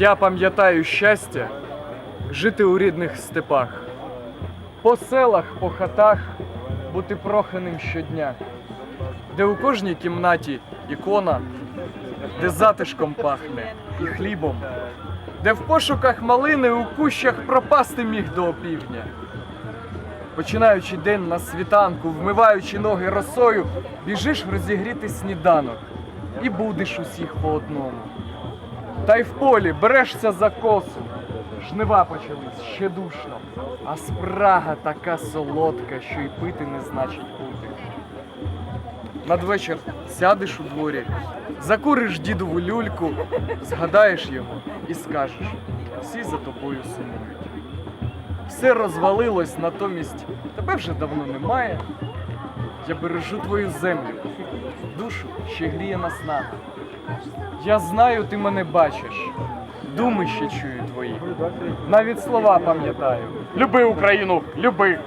Я пам'ятаю щастя жити у рідних степах, по селах, по хатах бути проханим щодня, де у кожній кімнаті ікона, де затишком пахне і хлібом, де в пошуках малини у кущах пропасти міг до опівдня. Починаючи день на світанку, вмиваючи ноги росою, біжиш розігріти сніданок і будеш усіх по одному. Та й в полі берешся за косу. Жнива почались ще душно, а спрага така солодка, що й пити не значить бути. Надвечір сядеш у дворі, закуриш дідову люльку, згадаєш його і скажеш, всі за тобою сумують. Все розвалилось, натомість тебе вже давно немає. Я бережу твою землю, душу ще гріє наснага. Я знаю, ти мене бачиш, думи ще чую твої. Навіть слова пам'ятаю. Люби Україну, люби!